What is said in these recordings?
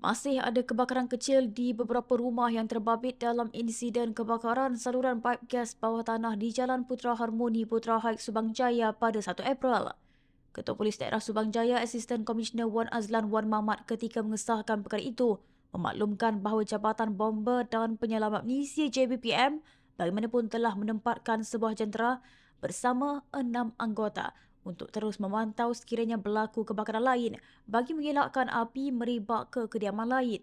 Masih ada kebakaran kecil di beberapa rumah yang terbabit dalam insiden kebakaran saluran paip gas bawah tanah di Jalan Putra Harmoni Putra Haik Subang Jaya pada 1 April. Ketua Polis Daerah Subang Jaya Asisten Komisioner Wan Azlan Wan Mamat ketika mengesahkan perkara itu memaklumkan bahawa Jabatan Bomber dan Penyelamat Malaysia JBPM bagaimanapun telah menempatkan sebuah jentera bersama enam anggota untuk terus memantau sekiranya berlaku kebakaran lain bagi mengelakkan api merebak ke kediaman lain.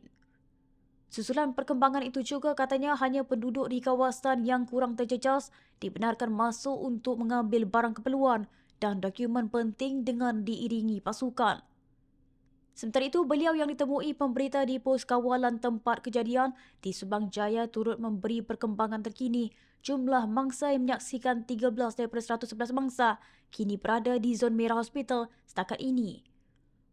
Susulan perkembangan itu juga katanya hanya penduduk di kawasan yang kurang terjejas dibenarkan masuk untuk mengambil barang keperluan dan dokumen penting dengan diiringi pasukan. Sementara itu, beliau yang ditemui pemberita di pos kawalan tempat kejadian di Subang Jaya turut memberi perkembangan terkini. Jumlah mangsa yang menyaksikan 13 daripada 111 mangsa kini berada di zon merah hospital setakat ini.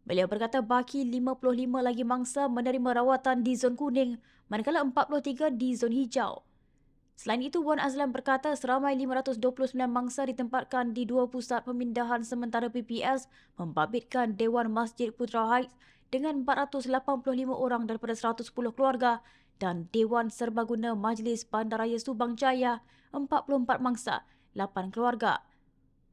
Beliau berkata baki 55 lagi mangsa menerima rawatan di zon kuning manakala 43 di zon hijau. Selain itu, Wan Azlan berkata seramai 529 mangsa ditempatkan di dua pusat pemindahan sementara PPS membabitkan Dewan Masjid Putra Heights dengan 485 orang daripada 110 keluarga dan Dewan Serbaguna Majlis Bandaraya Subang Jaya 44 mangsa, 8 keluarga.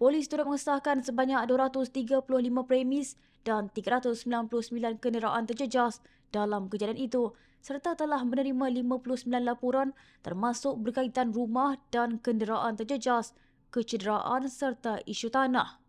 Polis turut mengesahkan sebanyak 235 premis dan 399 kenderaan terjejas dalam kejadian itu serta telah menerima 59 laporan termasuk berkaitan rumah dan kenderaan terjejas, kecederaan serta isu tanah.